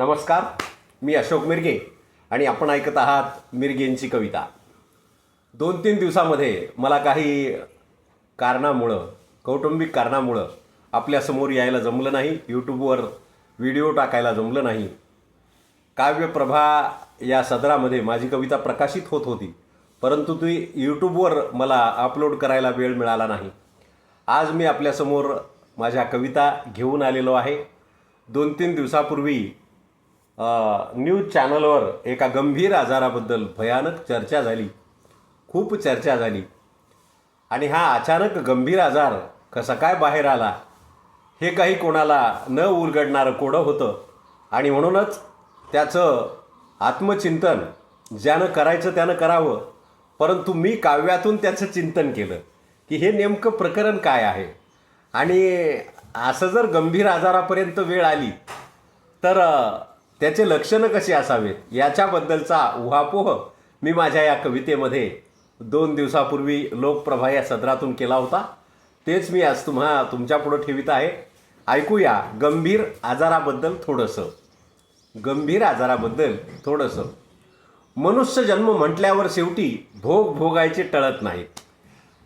नमस्कार मी अशोक मिरगे आणि आपण ऐकत आहात मिरगेंची कविता. दोन तीन दिवसामध्ये मला काही कारणामुळं कौटुंबिक कारणामुळं आपल्यासमोर यायला जमलं नाही यूट्यूबवर व्हिडिओ टाकायला जमलं नाही. काव्यप्रभा या सदरामध्ये माझी कविता प्रकाशित होत होती परंतु ती यूट्यूबवर मला अपलोड करायला वेळ मिळाला नाही. आज मी आपल्यासमोर माझ्या कविता घेऊन आलेलो आहे. दोन तीन दिवसापूर्वी न्यूज चॅनलवर एका गंभीर आजाराबद्दल भयानक चर्चा झाली. खूप चर्चा झाली. आणि हा अचानक गंभीर आजार कसा काय बाहेर आला हे काही कोणाला न उलगडणारं कोडं होतं. आणि म्हणूनच त्याचं आत्मचिंतन ज्यानं करायचं त्यानं करावं परंतु मी काव्यातून त्याचं चिंतन केलं की हे नेमकं प्रकरण काय आहे. आणि असं जर गंभीर आजारापर्यंत वेळ आली तर त्याचे लक्षणं कशी असावेत याच्याबद्दलचा उहापोह मी माझ्या या कवितेमध्ये दोन दिवसापूर्वी लोकप्रभा या सदरातून केला होता. तेच मी आज तुम्हा तुमच्यापुढं ठेवित आहे. ऐकूया गंभीर आजाराबद्दल थोडंसं. गंभीर आजाराबद्दल थोडंसं. मनुष्य जन्म म्हटल्यावर शेवटी भोग भोगायचे टळत नाहीत.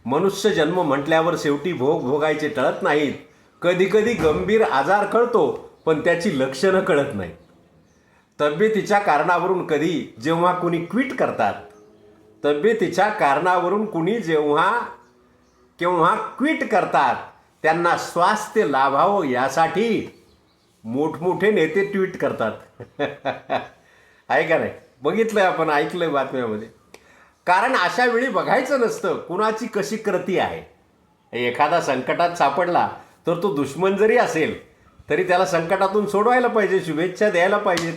मनुष्य जन्म म्हटल्यावर शेवटी भोग भोगायचे टळत नाहीत. कधीकधी गंभीर आजार कळतो पण त्याची लक्षणं कळत नाहीत. तब्येतीच्या कारणावरून कधी जेव्हा कुणी क्विट करतात तब्येतीच्या कारणावरून कुणी जेव्हा केव्हा क्विट करतात त्यांना स्वास्थ्य लाभावं यासाठी मोठमोठे नेते ट्विट करतात. आहे का नाही? बघितलं आपण ऐकलंय बातम्यामध्ये. कारण अशा वेळी बघायचं नसतं कुणाची कशी कृती आहे. एखादा संकटात सापडला तर तो दुश्मन जरी असेल तरी त्याला संकटातून सोडवायला पाहिजे शुभेच्छा द्यायला पाहिजेत.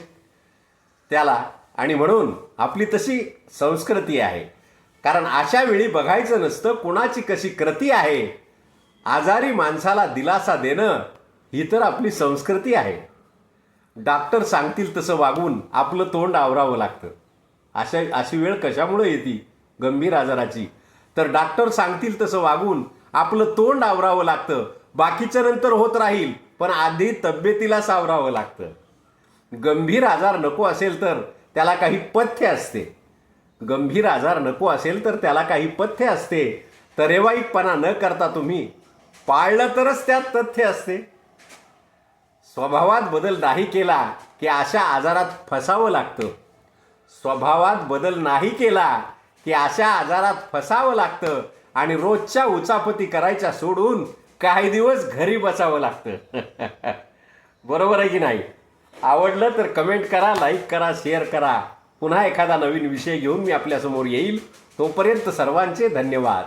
त्याला. आणि म्हणून आपली तशी संस्कृती आहे. कारण अशा वेळी बघायचं नसतं कोणाची कशी कृती आहे. आजारी माणसाला दिलासा देणं ही तर आपली संस्कृती आहे. डॉक्टर सांगतील तसं वागून आपलं तोंड आवरावं लागतं. अशा अशी वेळ कशामुळे येते? गंभीर आजाराची. तर डॉक्टर सांगतील तसं वागून आपलं तोंड आवरावं लागतं. बाकीचं नंतर होत राहील पण आधी तब्येतीला सावरावं लागतं. गंभीर आजार नको असेल तर त्याला काही पथ्य असते. गंभीर आजार नको असेल तर त्याला काही पथ्य असते. तरेवाईकपणा न करता तुम्ही पाळलं तरच त्यात तथ्य असते. स्वभावात बदल नाही केला की अशा आजारात फसावं लागतं. स्वभावात बदल नाही केला की अशा आजारात फसावं लागतं आणि रोजच्या उचापती करायच्या सोडून काही दिवस घरी बसावं लागतं. बरोबर आहे की नाही? आवडलं तर कमेंट करा लाईक करा शेअर करा. पुन्हा एखादा नवीन विषय घेऊन मी आपल्यासमोर येईल. तोपर्यंत सर्वांचे धन्यवाद.